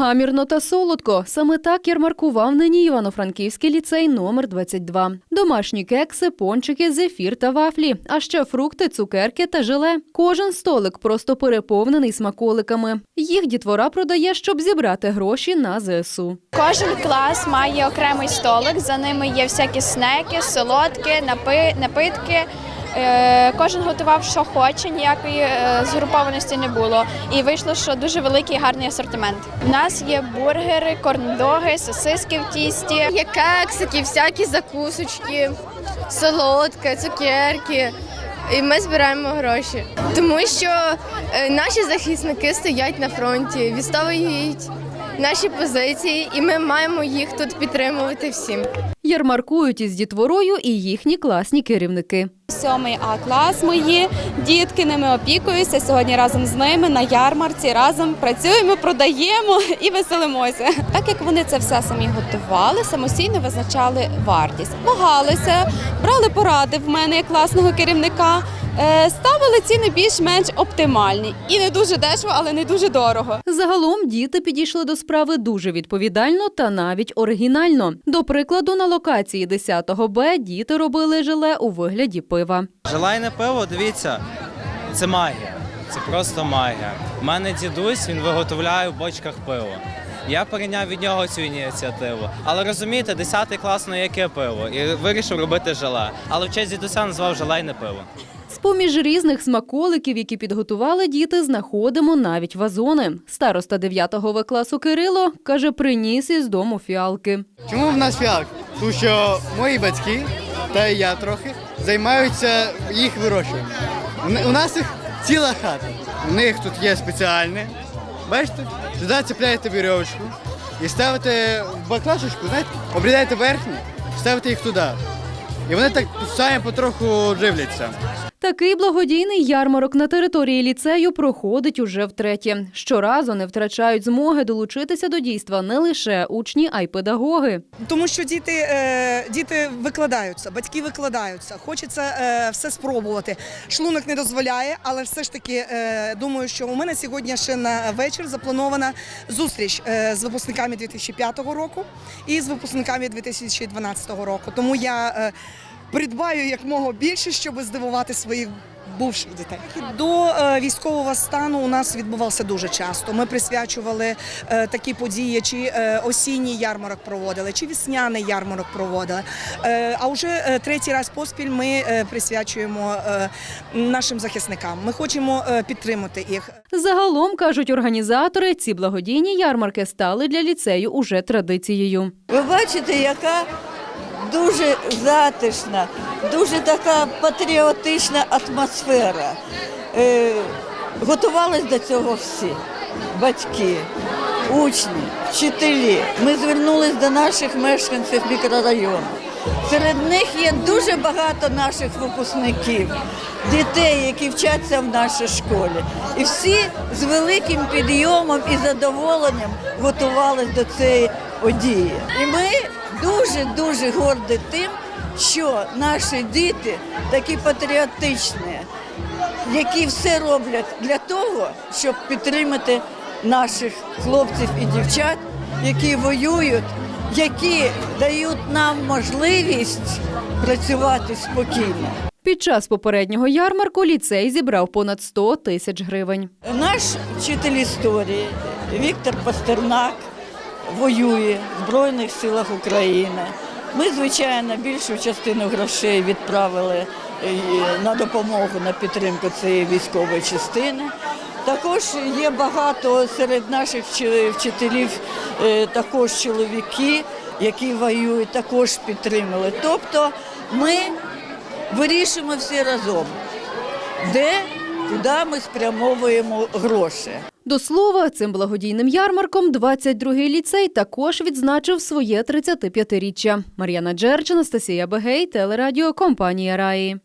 Гамірно та солодко. Саме так ярмаркував нині Івано-Франківський ліцей номер 22. Домашні кекси, пончики, зефір та вафлі, а ще фрукти, цукерки та желе. Кожен столик просто переповнений смаколиками. Їх дітвора продає, щоб зібрати гроші на ЗСУ. Кожен клас має окремий столик. За ними є всякі снеки, солодкі, напи, напитки. Е, Кожен готував, що хоче, ніякої е, згрупованості не було. І вийшло, що дуже великий гарний асортимент. У нас є бургери, корндоги, сосиски в тісті. Є кексики, всякі закусочки, солодке, цукерки. І ми збираємо гроші, тому що е, наші захисники стоять на фронті, відстоюють наші позиції, і ми маємо їх тут підтримувати всім. Ярмаркують із дітворою і їхні класні керівники. Сьомий А клас мої дітки ними опікуюся. Сьогодні разом з ними на ярмарці разом працюємо, продаємо і веселимося. Так як вони це все самі готували, самостійно визначали вартість, вагалися, брали поради в мене як класного керівника. Е, Ставили ціни більш-менш оптимальні і не дуже дешево, але не дуже дорого. Загалом діти підійшли до справи дуже відповідально та навіть оригінально. До прикладу, на локації 10 Б діти робили желе у вигляді пива. Желайне пиво, дивіться, це магія. Це просто магія. У мене дідусь він виготовляє в бочках пиво. Я перейняв від нього цю ініціативу. Але розумієте, 10 клас на яке пиво? І вирішив робити желе. Але в честь дідуся назвав желейне пиво. З-поміж різних смаколиків, які підготували діти, знаходимо навіть вазони. Староста 9 В класу Кирило каже, приніс із дому фіалки. Чому в нас фіалк? Тому що мої батьки та і я трохи займаються їх вирощуванням. У нас їх ціла хата. У них тут є спеціальне. Бачите, сюди цепляєте вірьовочку і ставите в баклашечку, знаєте, обрізаєте верхню, ставите їх туди. І вони так самі потроху живляться. Такий благодійний ярмарок на території ліцею проходить уже втретє. Щоразу не втрачають змоги долучитися до дійства не лише учні, а й педагоги. Тому що діти, е, діти викладаються, батьки викладаються. Хочеться е, все спробувати. Шлунок не дозволяє, але все ж таки е, думаю, що у мене сьогодні ще на вечір запланована зустріч з випускниками 2005 року і з випускниками 2012 року. Тому я придбаю якмога більше, щоб здивувати своїх. Бувших дітей до е, військового стану у нас відбувався дуже часто. Ми присвячували е, такі події, чи е, осінній ярмарок проводили, чи весняний ярмарок проводили. А вже третій раз поспіль ми присвячуємо нашим захисникам. Ми хочемо підтримати їх. Загалом кажуть організатори, ці благодійні ярмарки стали для ліцею уже традицією. Ви бачите, яка дуже затишна, дуже така патріотична атмосфера. Е, готувались до цього всі батьки, учні, вчителі. Ми звернулись до наших мешканців мікрорайону. Серед них є дуже багато наших випускників, дітей, які вчаться в нашій школі. І всі з великим підйомом і задоволенням готувалися до цієї події. І ми дуже-дуже горді тим, що наші діти такі патріотичні, які все роблять для того, щоб підтримати наших хлопців і дівчат, які воюють, які дають нам можливість працювати спокійно. Під час попереднього ярмарку ліцей зібрав понад 100 тисяч гривень. Наш вчитель історії Віктор Пастернак воює в Збройних силах України. Ми, звичайно, більшу частину грошей відправили е, на допомогу на підтримку цієї військової частини. Також є багато серед наших вчителів, е, також чоловіки, які воюють, також підтримали. Тобто ми вирішуємо всі разом, де, куди ми спрямовуємо гроші. До слова, цим благодійним ярмарком 22-й ліцей також відзначив своє 35-річчя. Мар'яна Джерч, Анастасія Бегей, телерадіо компанія Раї.